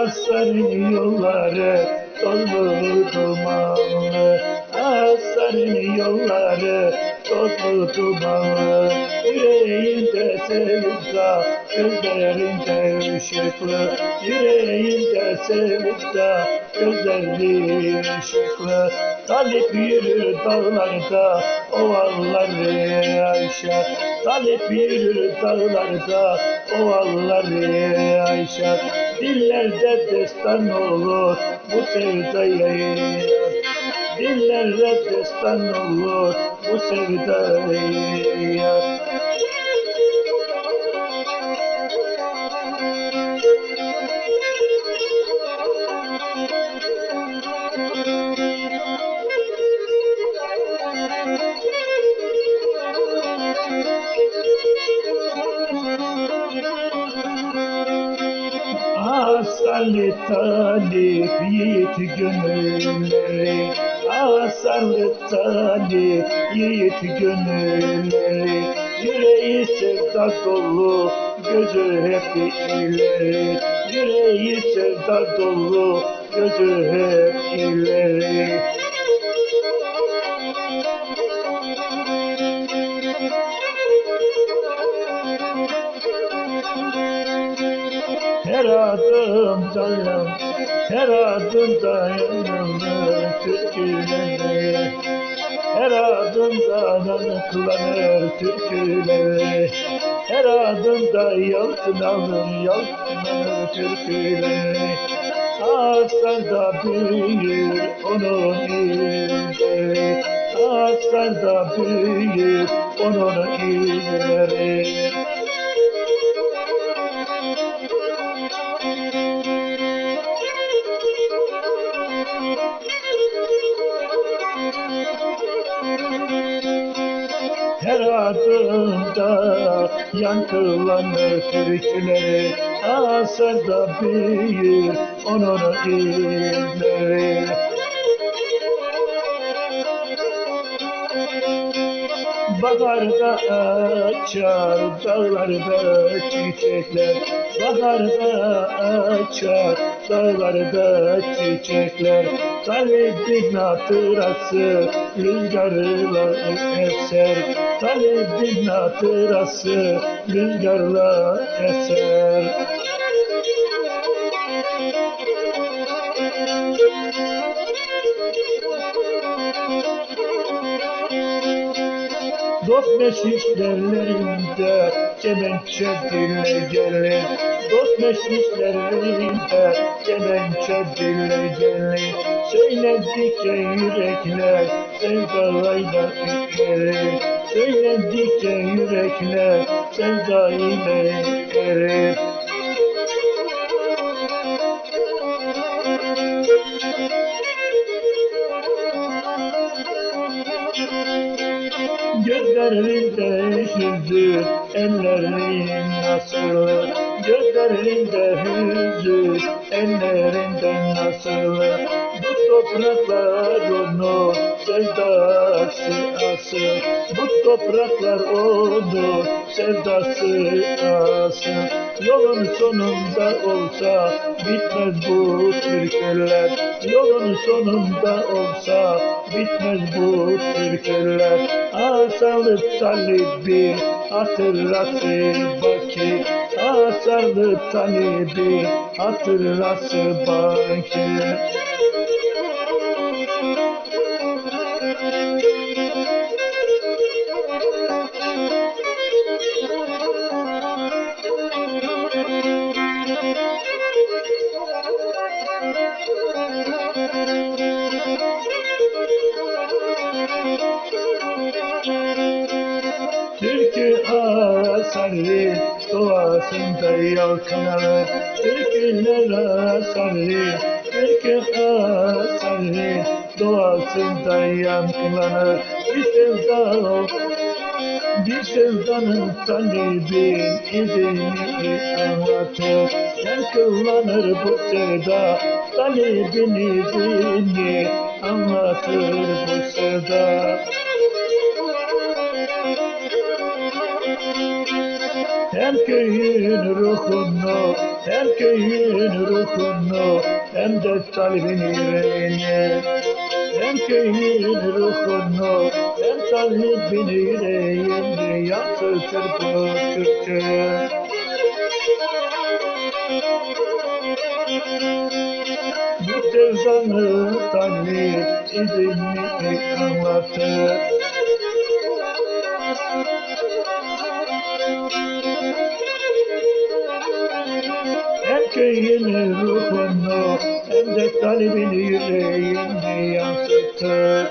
Asarın yolları tozlu dumanlı Asarın yolları tozlu dumanlı Yüreğinde sevda, gözlerinde ışıklı. Yüreğinde sevda, gözleri ışıklı. Talip yürür dağlarda, ovalları aşar Talip yürür dağlarda, ovalları aşar Dillerde destan olur bu sevdayı Dillerde destan olur bu sevdayı Asarlı talip yiğit gönülleri Asarlı talip yiğit gönülleri Yüreği sevda dolu gözü hep ileri. Yüreği sevda dolu gözü hep ileri Her adımda her adımda yanılır türküleri Her adımda yanıklanır türküleri Her adımda yaltın alır yaltınlanır türküleri Aslarda büyür onun izleri Aslarda büyür onun izleri yankılanır türküleri Asarda büyür onun izleri Baharda açar dağlarda çiçekler. Baharda açar dağlarda çiçekler. Talebin hatırası rüzgarla eser. Talebin hatırası rüzgarla eser Dost meşişlerinde kemençe dille gelir. Dost meşişlerinde kemençe dille gelir. Söyledikçe yürekler sevdayla erir Söyledikçe yürekler sevdayla erir hüzün, ellerin nasıl? Gözlerinde hüzün, ellerinde nasıl? Bu topraklar onu sevdası asıl. Bu topraklar onu sevdası asıl. Yolun sonunda olsa bitmez bu türküler. Yolun sonunda olsa bitmez bu türküler. Asalı talibi hatırası baki. Asalı talibi hatırası baki. Asarı doğasında yalkınlar Türküler asarı, türkü asarı doğasında yankılanır Bir sevda, bir sevdanın talebi izini anlatır. Yankılanır bu sevda, talebin izini anlatır bu sevda. Her Hem köyün ruhunu Hem köyün ruhunu Hem de talibin yüreğini Hem köyün ruhunu Hem talibin yüreğini Yansıtır bu türkü Bu sevdanı talip izini anlatır Hem köyün ruhunu hem de talibin yüreğini yansıtır.